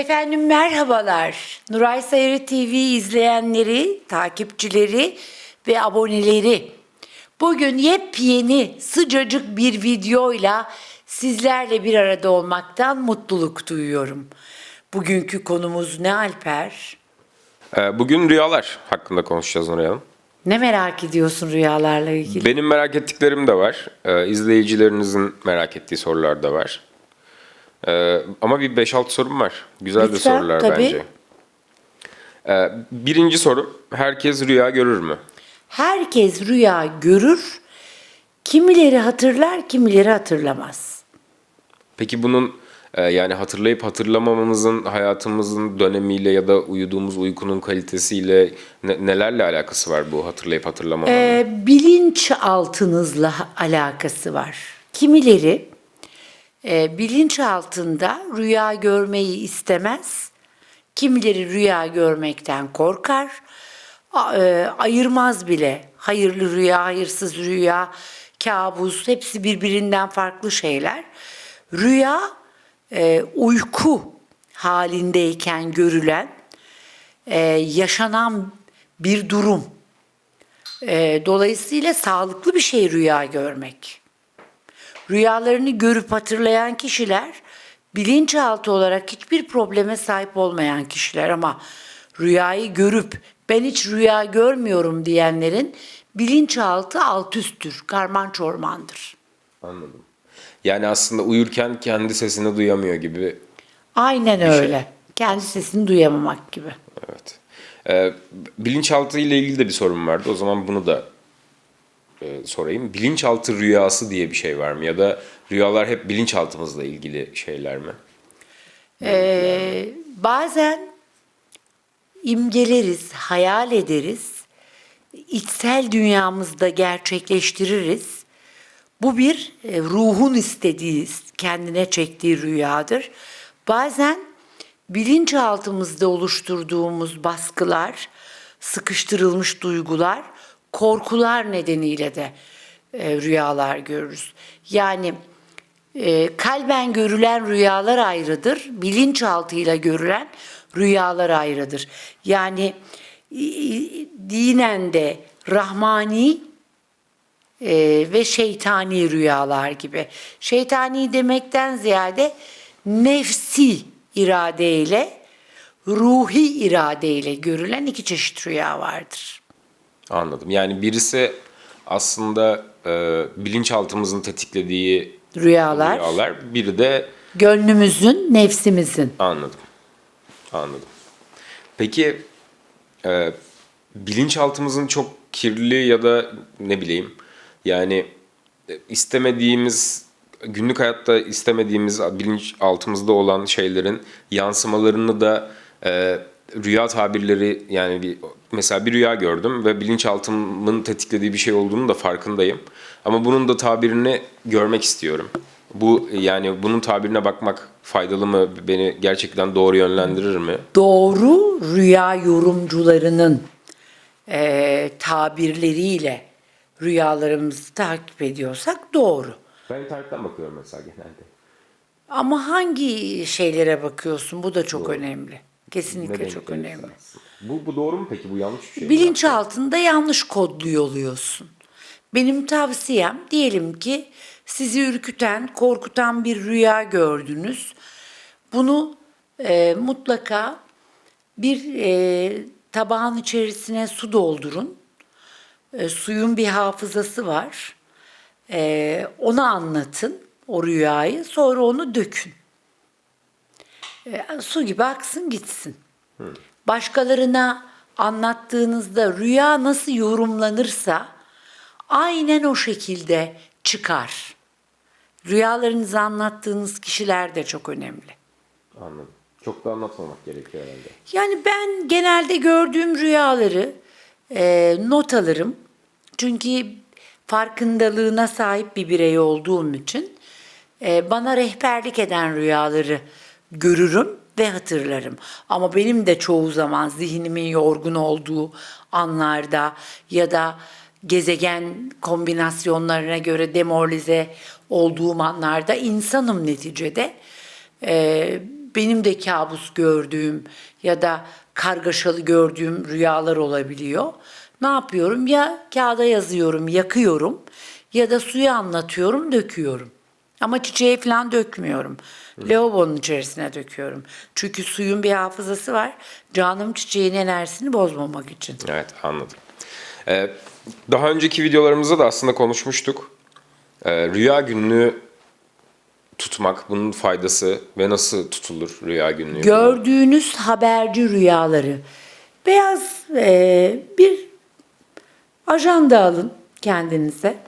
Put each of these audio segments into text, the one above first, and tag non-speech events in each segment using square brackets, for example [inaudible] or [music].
Efendim merhabalar. Nuray Sayarı TV izleyenleri, takipçileri ve aboneleri. Bugün yepyeni sıcacık bir videoyla sizlerle bir arada olmaktan mutluluk duyuyorum. Bugünkü konumuz ne Alper? Ee, Bugün rüyalar hakkında konuşacağız Nuray Hanım. Ne merak ediyorsun rüyalarla ilgili? Benim merak ettiklerim de var. Ee, İzleyicilerinizin merak ettiği sorular da var. Ee, Ama bir 5-6 sorum var. Güzel de Lütfen, sorular tabii. bence. Ee, Birinci soru, herkes rüya görür mü? Herkes rüya görür. Kimileri hatırlar, kimileri hatırlamaz. Peki bunun e, yani hatırlayıp hatırlamamamızın hayatımızın dönemiyle ya da uyuduğumuz uykunun kalitesiyle ne- nelerle alakası var bu hatırlayıp hatırlamamanın? Ee, bilinçaltınızla alakası var. Kimileri e, bilinçaltında rüya görmeyi istemez, kimileri rüya görmekten korkar, a- e, ayırmaz bile. Hayırlı rüya, hayırsız rüya, kabus hepsi birbirinden farklı şeyler. Rüya e, uyku halindeyken görülen, e, yaşanan bir durum. E, dolayısıyla sağlıklı bir şey rüya görmek. Rüyalarını görüp hatırlayan kişiler bilinçaltı olarak hiçbir probleme sahip olmayan kişiler ama rüyayı görüp ben hiç rüya görmüyorum diyenlerin bilinçaltı alt üsttür, karman çormandır. Anladım. Yani aslında uyurken kendi sesini duyamıyor gibi Aynen şey. öyle. Kendi sesini duyamamak gibi. Evet. Ee, bilinçaltı ile ilgili de bir sorun vardı. O zaman bunu da e, sorayım. Bilinçaltı rüyası diye bir şey var mı? Ya da rüyalar hep bilinçaltımızla ilgili şeyler mi? Ee, bazen imgeleriz, hayal ederiz, içsel dünyamızda gerçekleştiririz. Bu bir e, ruhun istediği, kendine çektiği rüyadır. Bazen bilinçaltımızda oluşturduğumuz baskılar, sıkıştırılmış duygular, korkular nedeniyle de e, rüyalar görürüz. Yani e, kalben görülen rüyalar ayrıdır, bilinçaltıyla görülen rüyalar ayrıdır. Yani dinen de rahmani e, ve şeytani rüyalar gibi. Şeytani demekten ziyade nefsi iradeyle, ruhi iradeyle görülen iki çeşit rüya vardır. Anladım. Yani birisi aslında e, bilinçaltımızın tetiklediği Rüyalar, rüyalar. Biri de gönlümüzün, nefsimizin. Anladım. Anladım. Peki e, bilinçaltımızın çok kirli ya da ne bileyim yani e, istemediğimiz günlük hayatta istemediğimiz bilinçaltımızda olan şeylerin yansımalarını da e, rüya tabirleri yani bir mesela bir rüya gördüm ve bilinçaltımın tetiklediği bir şey olduğunu da farkındayım. Ama bunun da tabirini görmek istiyorum. Bu yani bunun tabirine bakmak faydalı mı? Beni gerçekten doğru yönlendirir mi? doğru rüya yorumcularının eee, tabirleriyle rüyalarımızı takip ediyorsak doğru. Ben internetten bakıyorum mesela genelde. Ama hangi şeylere bakıyorsun? Bu da çok önemli. Kesinlikle çok önemli. Bu, bu doğru mu peki? Bu yanlış bir şey mi? Bilinçaltında yanlış kodluyor oluyorsun. Benim tavsiyem diyelim ki sizi ürküten, korkutan bir rüya gördünüz. Bunu e, mutlaka bir e, tabağın içerisine su doldurun. E, suyun bir hafızası var. E, ona anlatın o rüyayı, sonra onu dökün. E, su gibi aksın gitsin. Başkalarına anlattığınızda rüya nasıl yorumlanırsa aynen o şekilde çıkar. Rüyalarınızı anlattığınız kişiler de çok önemli. Anladım. Çok da anlatmamak gerekiyor herhalde. Yani ben genelde gördüğüm rüyaları e, not alırım. Çünkü farkındalığına sahip bir birey olduğum için e, bana rehberlik eden rüyaları görürüm ve hatırlarım. Ama benim de çoğu zaman zihnimin yorgun olduğu anlarda ya da gezegen kombinasyonlarına göre demoralize olduğum anlarda insanım neticede. Ee, benim de kabus gördüğüm ya da kargaşalı gördüğüm rüyalar olabiliyor. Ne yapıyorum? Ya kağıda yazıyorum, yakıyorum ya da suya anlatıyorum, döküyorum. Ama çiçeğe falan dökmüyorum. Lavabonun içerisine döküyorum. Çünkü suyun bir hafızası var. Canım çiçeğin enerjisini bozmamak için. Evet anladım. Ee, daha önceki videolarımızda da aslında konuşmuştuk. Ee, rüya günlüğü tutmak, bunun faydası ve nasıl tutulur rüya günlüğü? Gördüğünüz haberci rüyaları. Beyaz e, bir ajanda alın kendinize.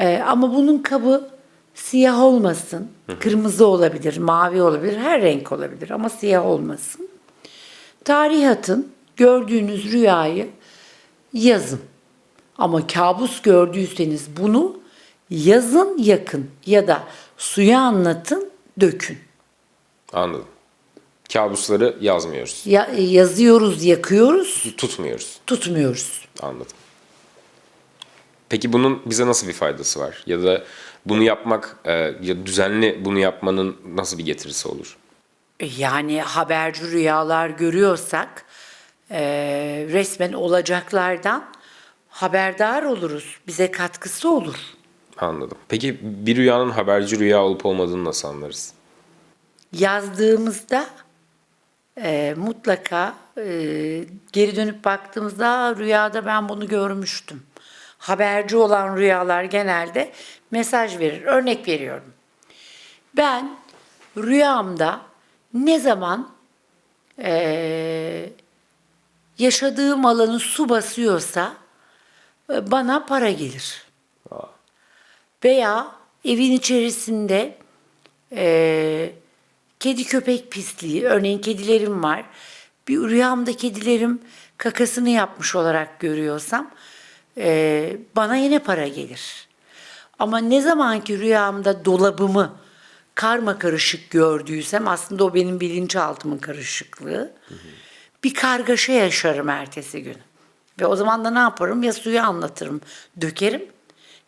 E, ama bunun kabı siyah olmasın. Kırmızı olabilir, mavi olabilir, her renk olabilir ama siyah olmasın. Tarih atın, gördüğünüz rüyayı yazın. Ama kabus gördüyseniz bunu yazın yakın ya da suya anlatın dökün. Anladım. Kabusları yazmıyoruz. Ya, yazıyoruz, yakıyoruz, Tutmuyoruz. tutmuyoruz. Anladım. Peki bunun bize nasıl bir faydası var? Ya da bunu yapmak, e, ya düzenli bunu yapmanın nasıl bir getirisi olur? Yani haberci rüyalar görüyorsak e, resmen olacaklardan haberdar oluruz. Bize katkısı olur. Anladım. Peki bir rüyanın haberci rüya olup olmadığını nasıl anlarız? Yazdığımızda e, mutlaka e, geri dönüp baktığımızda "Aa, rüyada ben bunu görmüştüm. Haberci olan rüyalar genelde mesaj verir. Örnek veriyorum. Ben rüyamda ne zaman eee, yaşadığım alanı su basıyorsa e, bana para gelir. Veya evin içerisinde eee, kedi köpek pisliği, örneğin kedilerim var. Bir rüyamda kedilerim kakasını yapmış olarak görüyorsam eee, bana yine para gelir. Ama ne zamanki rüyamda dolabımı karma karışık gördüysem aslında o benim bilinçaltımın karışıklığı. Bir kargaşa yaşarım ertesi gün. Ve o zaman da ne yaparım? Ya suyu anlatırım, dökerim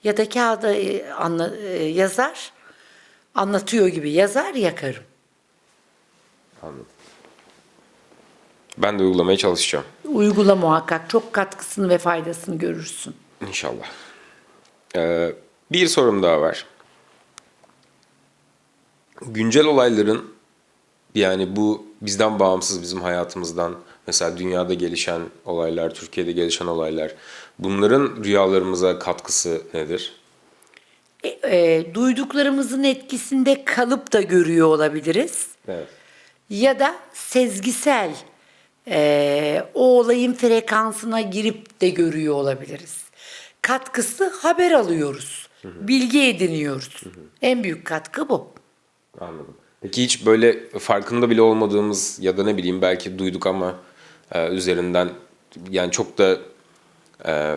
ya da kağıda e, anla- e, yazar, anlatıyor gibi yazar, yakarım. Anladım. Ben de uygulamaya çalışacağım. Uygula muhakkak. Çok katkısını ve faydasını görürsün. İnşallah. Ee, bir sorum daha var. Güncel olayların yani bu bizden bağımsız bizim hayatımızdan mesela dünyada gelişen olaylar, Türkiye'de gelişen olaylar bunların rüyalarımıza katkısı nedir? E, e, duyduklarımızın etkisinde kalıp da görüyor olabiliriz. Evet. ya da sezgisel eee, o olayın frekansına girip de görüyor olabiliriz. Katkısı haber alıyoruz. Bilgi ediniyoruz. En büyük katkı bu. Anladım. Peki hiç böyle farkında bile olmadığımız ya da ne bileyim belki duyduk ama e, üzerinden yani çok da e,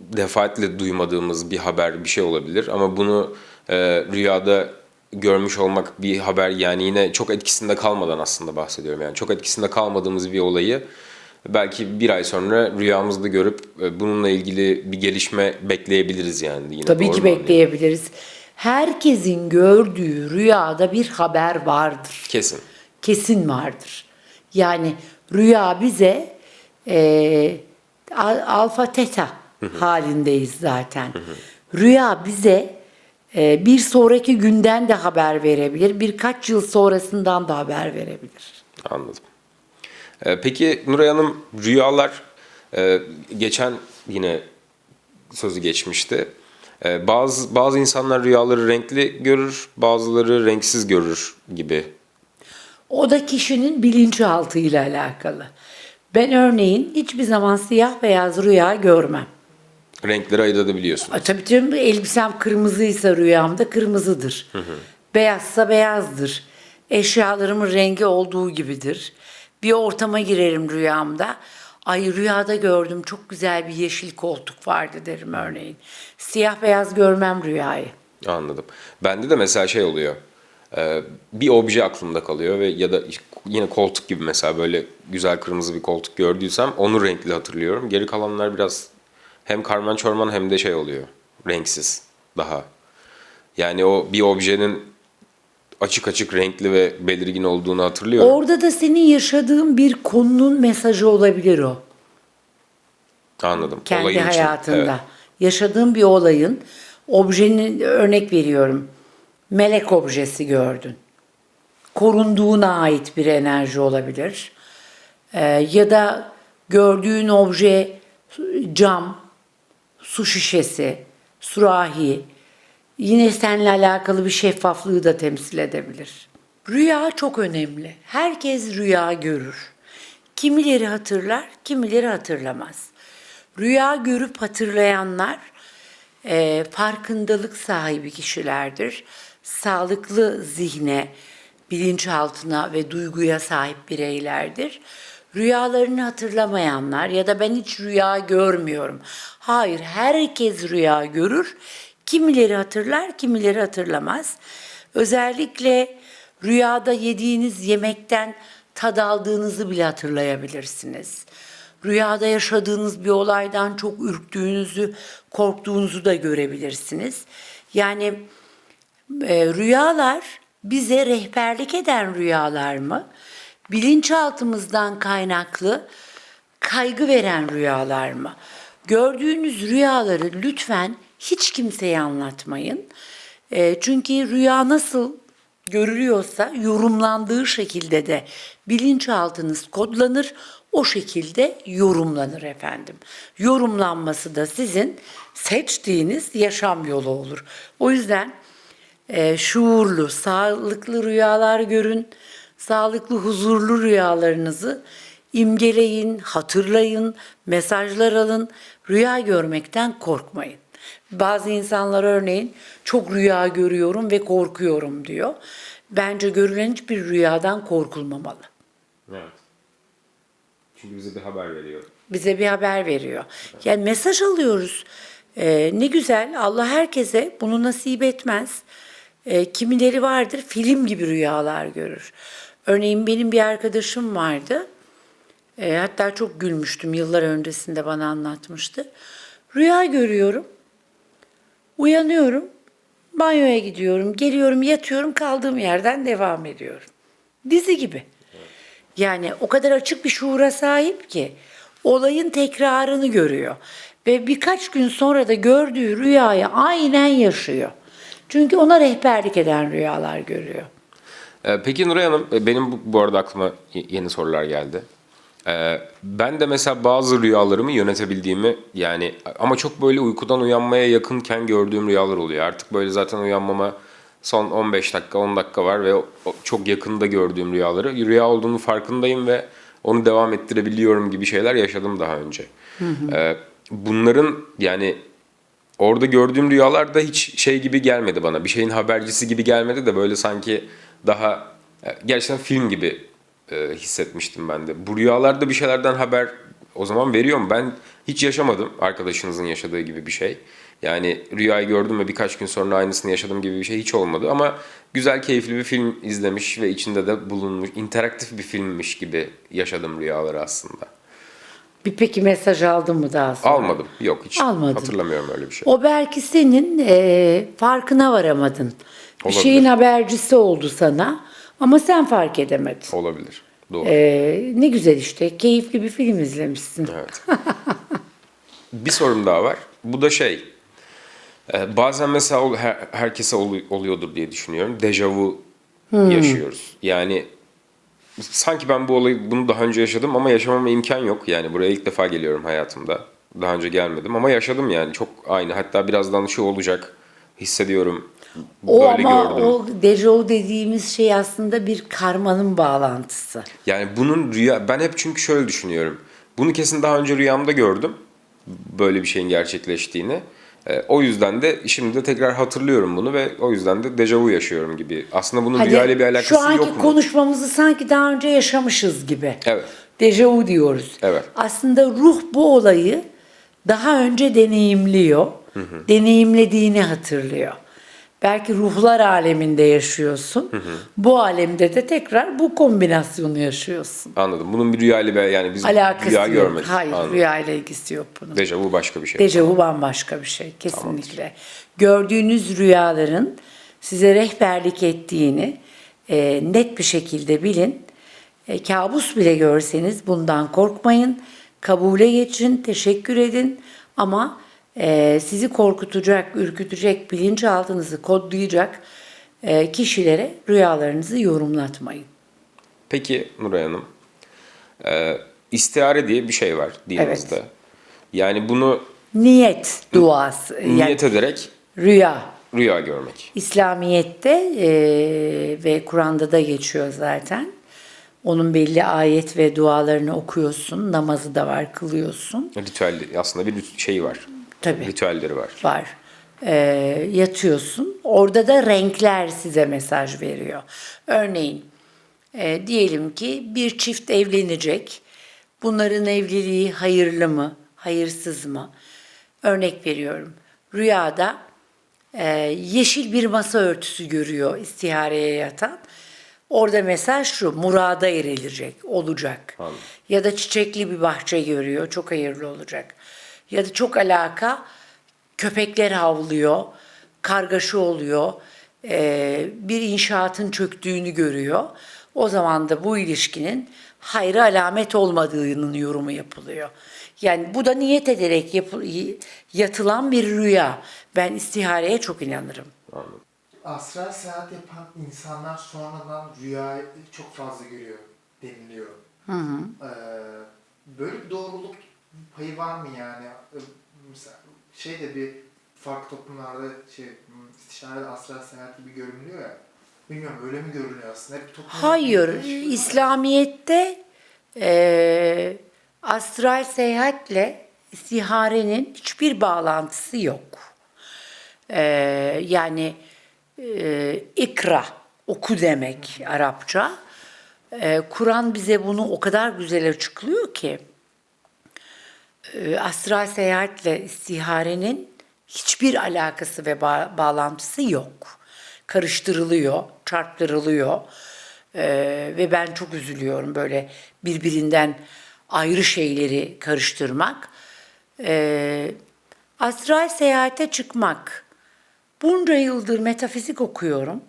defaatle duymadığımız bir haber bir şey olabilir ama bunu e, rüyada görmüş olmak bir haber yani yine çok etkisinde kalmadan aslında bahsediyorum yani çok etkisinde kalmadığımız bir olayı belki bir ay sonra rüyamızda görüp e, bununla ilgili bir gelişme bekleyebiliriz yani yine Tabii ki bekleyebiliriz. Herkesin gördüğü rüyada bir haber vardır. Kesin. kesin vardır. Yani rüya bize e, al- alfa teta halindeyiz zaten. Rüya bize bir sonraki günden de haber verebilir, birkaç yıl sonrasından da haber verebilir. Anladım. Ee, peki Nuray Hanım rüyalar e, geçen yine sözü geçmişti. Ee, bazı bazı insanlar rüyaları renkli görür, bazıları renksiz görür gibi. O da kişinin bilinçaltıyla alakalı. Ben örneğin hiçbir zaman siyah beyaz rüya görmem. Renkleri ayırt edebiliyorsun. Tabii canım elbisem kırmızıysa rüyamda kırmızıdır. Beyazsa beyazdır. Eşyalarımın rengi olduğu gibidir. Bir ortama girerim rüyamda. Ay rüyada gördüm çok güzel bir yeşil koltuk vardı derim örneğin. Siyah beyaz görmem rüyayı. Anladım. Bende de mesela şey oluyor. Ee, bir obje aklımda kalıyor ve ya da yine koltuk gibi mesela böyle güzel kırmızı bir koltuk gördüysem onu renkli hatırlıyorum. Geri kalanlar biraz hem karman çorman hem de şey oluyor. Renksiz daha. Yani o bir objenin açık açık renkli ve belirgin olduğunu hatırlıyorum. Orada da senin yaşadığın bir konunun mesajı olabilir o. Anladım. Kendi Olayın için. hayatında. Evet. Yaşadığın bir olayın, objenin örnek veriyorum. Melek objesi gördün. Korunduğuna ait bir enerji olabilir. Ee, ya da gördüğün obje cam, su şişesi, sürahi. Yine seninle alakalı bir şeffaflığı da temsil edebilir. Rüya çok önemli. Herkes rüya görür. Kimileri hatırlar, kimileri hatırlamaz. Rüya görüp hatırlayanlar e, farkındalık sahibi kişilerdir. Sağlıklı zihne, bilinçaltına ve duyguya sahip bireylerdir. Rüyalarını hatırlamayanlar ya da ben hiç rüya görmüyorum. Hayır, herkes rüya görür. Kimileri hatırlar, kimileri hatırlamaz. Özellikle rüyada yediğiniz yemekten tad aldığınızı bile hatırlayabilirsiniz. Rüyada yaşadığınız bir olaydan çok ürktüğünüzü, korktuğunuzu da görebilirsiniz. Yani e, rüyalar bize rehberlik eden rüyalar mı? Bilinçaltımızdan kaynaklı kaygı veren rüyalar mı? Gördüğünüz rüyaları lütfen hiç kimseye anlatmayın. E, çünkü rüya nasıl görülüyorsa yorumlandığı şekilde de bilinçaltınız kodlanır. O şekilde yorumlanır efendim. Yorumlanması da sizin seçtiğiniz yaşam yolu olur. O yüzden e, şuurlu, sağlıklı rüyalar görün. Sağlıklı, huzurlu rüyalarınızı imgeleyin, hatırlayın, mesajlar alın. Rüya görmekten korkmayın. Bazı insanlar örneğin çok rüya görüyorum ve korkuyorum diyor. Bence görülen hiçbir rüyadan korkulmamalı. Evet. Çünkü bize bir haber veriyor. bize bir haber veriyor. Yani mesaj alıyoruz. Ee, ne güzel Allah herkese bunu nasip etmez. Ee, kimileri vardır film gibi rüyalar görür. Örneğin benim bir arkadaşım vardı. Ee, hatta çok gülmüştüm yıllar öncesinde bana anlatmıştı. Rüya görüyorum. Uyanıyorum. Banyoya gidiyorum. Geliyorum yatıyorum kaldığım yerden devam ediyorum. Dizi gibi. Yani o kadar açık bir şuura sahip ki olayın tekrarını görüyor. Ve birkaç gün sonra da gördüğü rüyayı aynen yaşıyor. Çünkü ona rehberlik eden rüyalar görüyor. Ee, Peki Nuray Hanım, e, benim bu, bu arada aklıma yeni sorular geldi. Ee, ben de mesela bazı rüyalarımı yönetebildiğimi yani ama çok böyle uykudan uyanmaya yakınken gördüğüm rüyalar oluyor. Artık böyle zaten uyanmama son 15 dakika 10 dakika var ve çok yakında gördüğüm rüyaları rüya olduğunu farkındayım ve onu devam ettirebiliyorum gibi şeyler yaşadım daha önce. Ee, bunların yani orada gördüğüm rüyalar da hiç şey gibi gelmedi bana. Bir şeyin habercisi gibi gelmedi de böyle sanki daha e, gerçekten film gibi e, hissetmiştim ben de. Bu rüyalarda bir şeylerden haber o zaman veriyor mu? Ben hiç yaşamadım arkadaşınızın yaşadığı gibi bir şey. Yani rüyayı gördüm ve birkaç gün sonra aynısını yaşadım gibi bir şey hiç olmadı. Ama güzel, keyifli bir film izlemiş ve içinde de bulunmuş, interaktif bir filmmiş gibi yaşadım rüyaları aslında. Bir peki mesaj aldın mı daha sonra? Almadım. Yok hiç Almadın. hatırlamıyorum öyle bir şey. O belki senin eee, farkına varamadın. Bir Olabilir. şeyin habercisi oldu sana ama sen fark edemedin. Olabilir. Doğru. Eee, ne güzel işte keyifli bir film izlemişsin. Evet. bir sorum daha var. Bu da şey. e, Bazen mesela herkese olu- oluyordur diye düşünüyorum. Dejavu yaşıyoruz. Yani sanki ben bu olayı bunu daha önce yaşadım ama yaşamama imkan yok. Yani buraya ilk defa geliyorum hayatımda. Daha önce gelmedim ama yaşadım yani çok aynı. Hatta birazdan şu olacak hissediyorum. O Böyle ama gördüm. o dejavu dediğimiz şey aslında bir karmanın bağlantısı. Yani bunun rüya ben hep çünkü şöyle düşünüyorum. Bunu kesin daha önce rüyamda gördüm. Böyle bir şeyin gerçekleştiğini. E, o yüzden de şimdi de tekrar hatırlıyorum bunu ve o yüzden de dejavu yaşıyorum gibi. Aslında bunun Hani rüyayla bir alakası şu anki yok mu? konuşmamızı sanki daha önce yaşamışız gibi. Evet. Dejavu diyoruz. Evet. Aslında ruh bu olayı daha önce deneyimliyor. Deneyimlediğini hatırlıyor. Belki ruhlar aleminde yaşıyorsun. Bu alemde de tekrar bu kombinasyonu yaşıyorsun. Anladım. Bunun bir rüyayla bir yani biz Alakası rüya yok. görmedik. Hayır, Anladım. rüya ile ilgisi yok bunun. Dejavu başka bir şey. Dejavu bambaşka bir şey kesinlikle. Gördüğünüz rüyaların size rehberlik ettiğini e, net bir şekilde bilin. E, kabus bile görseniz bundan korkmayın. Kabule geçin, teşekkür edin. Ama e, sizi korkutacak, ürkütecek, bilinçaltınızı kodlayacak e, kişilere rüyalarınızı yorumlatmayın. Peki Nuray Hanım, e, istihare diye bir şey var dinimizde. Yani bunu Niyet duası. Yani niyet ederek rüya. rüya görmek. İslamiyet'te e, ve Kur'an'da da geçiyor zaten. Onun belli ayet ve dualarını okuyorsun. Namazı da var, kılıyorsun. Ritüel aslında bir şey var. Tabii. Ritüelleri var. Var. E, yatıyorsun. Orada da renkler size mesaj veriyor. Örneğin e, diyelim ki bir çift evlenecek. Bunların evliliği hayırlı mı, hayırsız mı? Örnek veriyorum. Rüyada e, yeşil bir masa örtüsü görüyor istihareye yatan. Orada mesaj şu, murada erilecek, olacak. Anladım. Ya da çiçekli bir bahçe görüyor, çok hayırlı olacak. Ya da çok alaka, köpekler havlıyor, kargaşa oluyor, e, bir inşaatın çöktüğünü görüyor. O zaman da bu ilişkinin hayra alamet olmadığının yorumu yapılıyor. Yani bu da niyet ederek yapı- yatılan bir rüya. Ben istihareye çok inanırım. Anladım. Astral seyahat yapan insanlar sonradan rüyayı çok fazla görüyor deniliyor. Ee, böyle bir doğruluk payı var mı yani? Mesela şey de bir farklı toplumlarda şey istişarede astral seyahat gibi görünüyor ya. Bilmiyorum öyle mi görünüyor aslında? Hep toplum Hayır, İslamiyet'te eee astral seyahatle istiharenin hiçbir bağlantısı yok. Eee, yani eee, ikra, oku demek Arapça. Eee, Kur'an bize bunu o kadar güzel açıklıyor ki e, astral seyahatle istiharenin hiçbir alakası ve ba- bağlantısı yok. Karıştırılıyor, çarptırılıyor E, ve ben çok üzülüyorum böyle birbirinden ayrı şeyleri karıştırmak. E, astral seyahate çıkmak. Bunca yıldır metafizik okuyorum.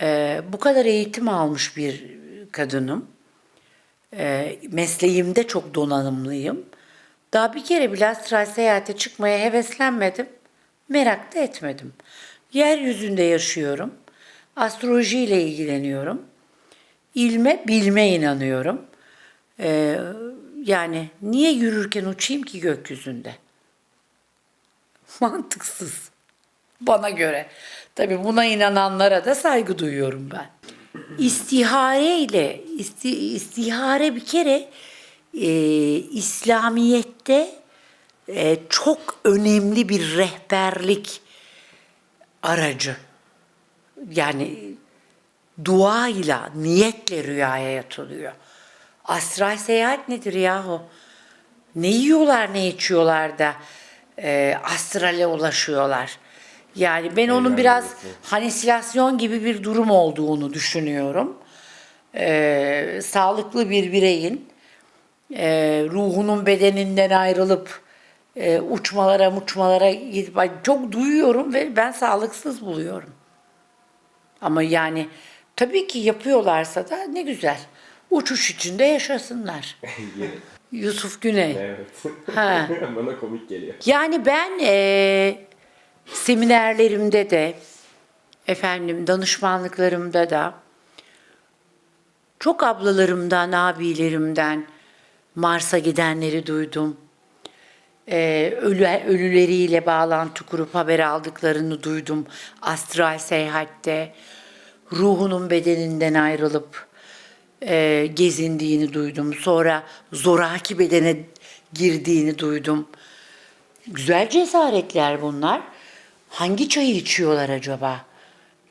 E, bu kadar eğitim almış bir kadınım. E, mesleğimde çok donanımlıyım. Daha bir kere bile astral seyahate çıkmaya heveslenmedim. Merak da etmedim. Yeryüzünde yaşıyorum. Astrolojiyle ilgileniyorum. İlme, bilme inanıyorum. E, yani niye yürürken uçayım ki gökyüzünde? [laughs] Mantıksız. Bana göre. Tabii buna inananlara da saygı duyuyorum ben. İstihare ile isti, istihare bir kere e, İslamiyet'te e, çok önemli bir rehberlik aracı. Yani duayla, niyetle rüyaya yatılıyor. Astral seyahat nedir yahu? Ne yiyorlar, ne içiyorlar da e, astrale ulaşıyorlar. Yani ben onun biraz halüsinasyon gibi bir durum olduğunu düşünüyorum. E, sağlıklı bir bireyin e, ruhunun bedeninden ayrılıp e, uçmalara muçmalara gidip çok duyuyorum ve ben sağlıksız buluyorum. Ama yani tabii ki yapıyorlarsa da ne güzel. Uçuş içinde yaşasınlar. [laughs] Yusuf Güney. Evet. Ha. [laughs] Bana komik geliyor. Yani ben eee, seminerlerimde de efendim danışmanlıklarımda da çok ablalarımdan, abilerimden Mars'a gidenleri duydum. Eee, ölü, ölüleriyle bağlantı kurup haber aldıklarını duydum. Astral seyahatte ruhunun bedeninden ayrılıp eee, gezindiğini duydum. Sonra zoraki bedene girdiğini duydum. Güzel cesaretler bunlar. Hangi çayı içiyorlar acaba?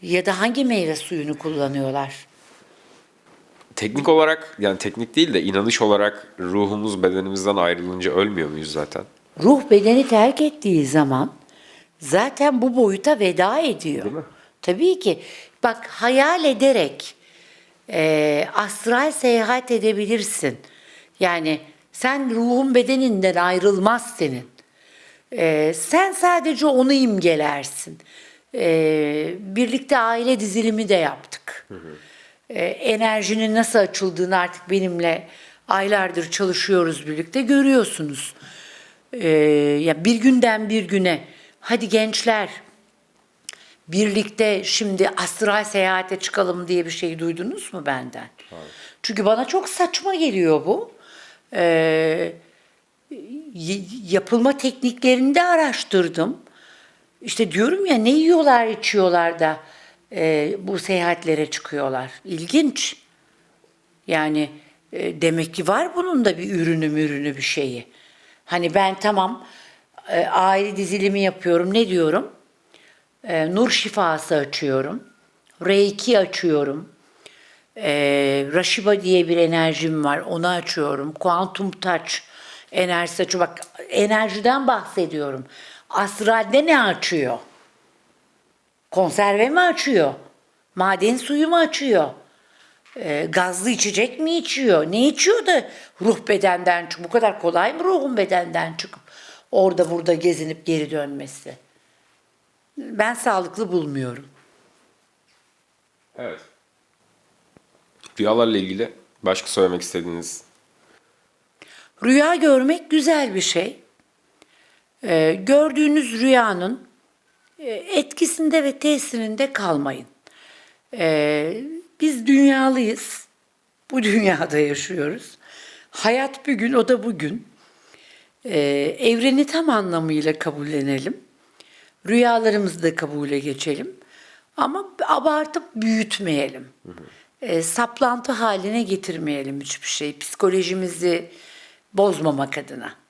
Ya da hangi meyve suyunu kullanıyorlar? Teknik olarak yani teknik değil de inanış olarak ruhumuz bedenimizden ayrılınca ölmüyor muyuz zaten? Ruh bedeni terk ettiği zaman zaten bu boyuta veda ediyor. Değil mi? Tabii ki. Bak hayal ederek e, astral seyahat edebilirsin. Yani sen ruhun bedeninden ayrılmaz senin. E, sen sadece onu imgelersin. E, birlikte aile dizilimi de yaptık. Ee, enerjinin nasıl açıldığını artık benimle aylardır çalışıyoruz birlikte görüyorsunuz. Ee, ya bir günden bir güne hadi gençler birlikte şimdi astral seyahate çıkalım diye bir şey duydunuz mu benden? Çünkü bana çok saçma geliyor bu. Ee, yapılma tekniklerini de araştırdım. İşte diyorum ya ne yiyorlar içiyorlar da e, bu seyahatlere çıkıyorlar. İlginç. Yani e, demek ki var bunun da bir ürünü mürünü bir şeyi. Hani ben tamam e, aile dizilimi yapıyorum. Ne diyorum? E, nur şifası açıyorum. Reiki açıyorum. E, Rashiba diye bir enerjim var. Onu açıyorum. Quantum Touch enerjisi açıyor. Bak enerjiden bahsediyorum. Astralde ne açıyor? Konserve mi açıyor? Maden suyu mu açıyor? E, gazlı içecek mi içiyor? Ne içiyor da ruh bedenden çık? Bu kadar kolay mı ruhun bedenden çıkıp orada burada gezinip geri dönmesi? Ben sağlıklı bulmuyorum. Evet. Rüyalarla ilgili başka söylemek istediğiniz Rüya görmek güzel bir şey. Ee, gördüğünüz rüyanın etkisinde ve tesirinde kalmayın. Ee, biz dünyalıyız. Bu [laughs] dünyada yaşıyoruz. Hayat bir gün, o da bugün. Ee, evreni tam anlamıyla kabullenelim. Rüyalarımızı da kabule geçelim. Ama abartıp büyütmeyelim. Ee, saplantı haline getirmeyelim hiçbir şey. Psikolojimizi bozmamak adına.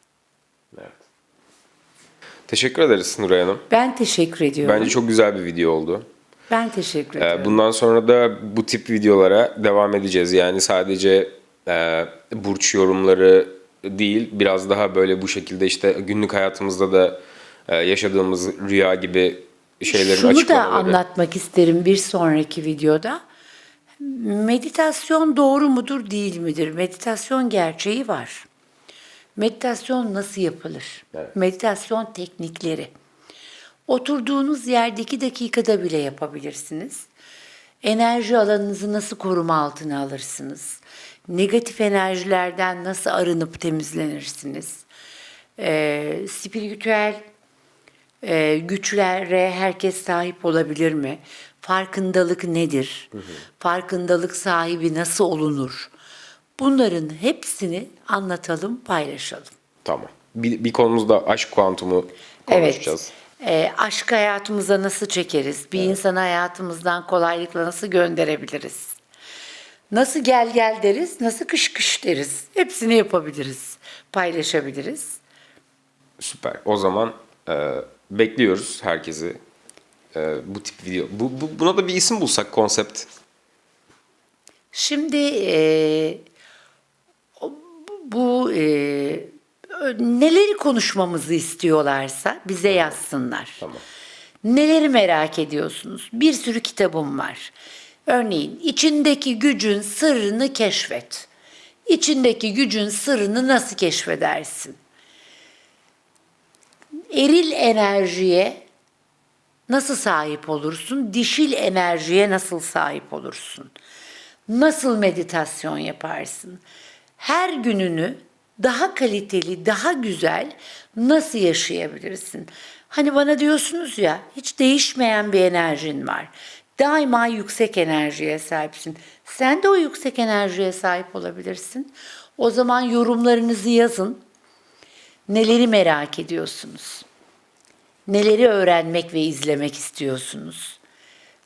Teşekkür ederiz Nuray Hanım. Ben teşekkür ediyorum. Bence çok güzel bir video oldu. Ben teşekkür Ee, ediyorum. Bundan sonra da bu tip videolara devam edeceğiz. Yani sadece e, burç yorumları değil, biraz daha böyle bu şekilde işte günlük hayatımızda da e, yaşadığımız rüya gibi şeylerin Şunu da açıklamaları. anlatmak isterim bir sonraki videoda. Meditasyon doğru mudur değil midir? Meditasyon gerçeği var. Meditasyon nasıl yapılır? Evet. Meditasyon teknikleri. Oturduğunuz yerdeki dakikada bile yapabilirsiniz. Enerji alanınızı nasıl koruma altına alırsınız? Negatif enerjilerden nasıl arınıp temizlenirsiniz? Ee, spiritüel e, güçlere herkes sahip olabilir mi? Farkındalık nedir? Farkındalık sahibi nasıl olunur? Bunların hepsini anlatalım, paylaşalım. Tamam. Bir, bir konumuzda aşk kuantumu konuşacağız. Evet. E, aşk hayatımıza nasıl çekeriz? Bir insanı hayatımızdan kolaylıkla nasıl gönderebiliriz? Nasıl gel gel deriz, nasıl kış kış deriz? Hepsini yapabiliriz, paylaşabiliriz. Süper. O zaman e, bekliyoruz herkesi. E, bu tip video. Bu, bu- buna da bir isim bulsak konsept. Şimdi e, bu e, neleri konuşmamızı istiyorlarsa bize yazsınlar. Tamam. Neleri merak ediyorsunuz? Bir sürü kitabım var. Örneğin içindeki gücün sırrını keşfet. İçindeki gücün sırrını nasıl keşfedersin? Eril enerjiye nasıl sahip olursun? Dişil enerjiye nasıl sahip olursun? Nasıl meditasyon yaparsın? Her gününü daha kaliteli, daha güzel nasıl yaşayabilirsin? Hani bana diyorsunuz ya hiç değişmeyen bir enerjin var. Daima yüksek enerjiye sahipsin. Sen de o yüksek enerjiye sahip olabilirsin. O zaman yorumlarınızı yazın. Neleri merak ediyorsunuz? Neleri öğrenmek ve izlemek istiyorsunuz?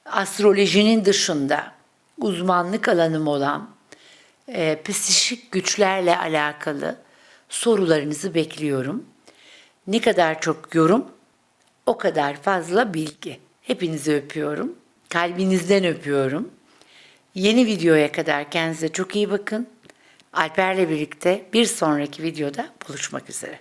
Astrolojinin dışında uzmanlık alanım olan e, psikik güçlerle alakalı sorularınızı bekliyorum. Ne kadar çok yorum, o kadar fazla bilgi. Hepinizi öpüyorum. Kalbinizden öpüyorum. Yeni videoya kadar kendinize çok iyi bakın. Alper'le birlikte bir sonraki videoda buluşmak üzere.